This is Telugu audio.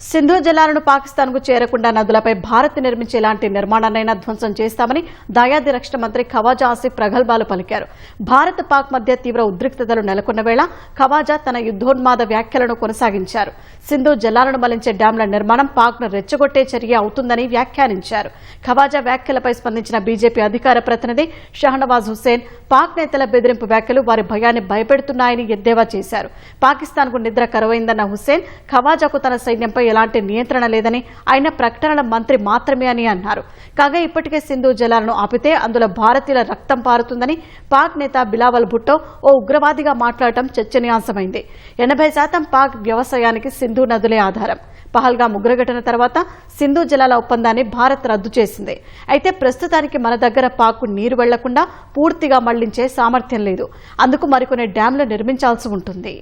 సింధు జలాలను పాకిస్తాన్కు చేరకుండా నదులపై భారత్ నిర్మించే ఎలాంటి నిర్మాణాన్నైనా ధ్వంసం చేస్తామని దయాది రక్షణ మంత్రి ఖవాజా ఆసిఫ్ ప్రగల్భాలు పలికారు. భారత్ పాక్ మధ్య తీవ్ర ఉద్రిక్తతలు నెలకొన్న వేళ ఖవాజా తన యుద్దోన్మాద వ్యాఖ్యలను కొనసాగించారు. సింధు జలాలను మలించే డ్యాంల నిర్మాణం పాక్ను రెచ్చగొట్టే చర్య అవుతుందని వ్యాఖ్యానించారు. ఖవాజా వ్యాఖ్యలపై స్పందించిన బీజేపీ అధికార ప్రతినిధి షహనవాజ్ హుస్సేన్ పాక్ నేతల బెదిరింపు వ్యాఖ్యలు వారి భయాన్ని భయపెడుతున్నాయని ఎద్దేవా చేశారు. పాకిస్తాన్కు నిద్ర కరువైందన్న హుస్సేన్ ఖవాజాకు తన సైన్యంపై ఎలాంటి నియంత్రణ లేదని ఆయన ప్రకటనల మంత్రి మాత్రమే అని అన్నారు. కాగా ఇప్పటికే సింధు జలాలను ఆపితే అందులో భారతీయుల రక్తం పారుతుందని పాక్ నేత బిలావల్ భుట్టో ఓ ఉగ్రవాదిగా మాట్లాడటం చర్చనీయాంశమైంది. ఎనభై శాతం పాక్ వ్యవసాయానికి సింధు నదులే ఆధారం. పహల్గా ఉగ్రఘటన తర్వాత సింధు జలాల ఒప్పందాన్ని భారత్ రద్దు చేసింది. అయితే ప్రస్తుతానికి మన దగ్గర పాక్కు నీరు వెళ్ళకుండా పూర్తిగా మళ్ళించే సామర్థ్యం లేదు. అందుకు మరికొన్ని డ్యాంలు నిర్మించాల్సి ఉంటుంది.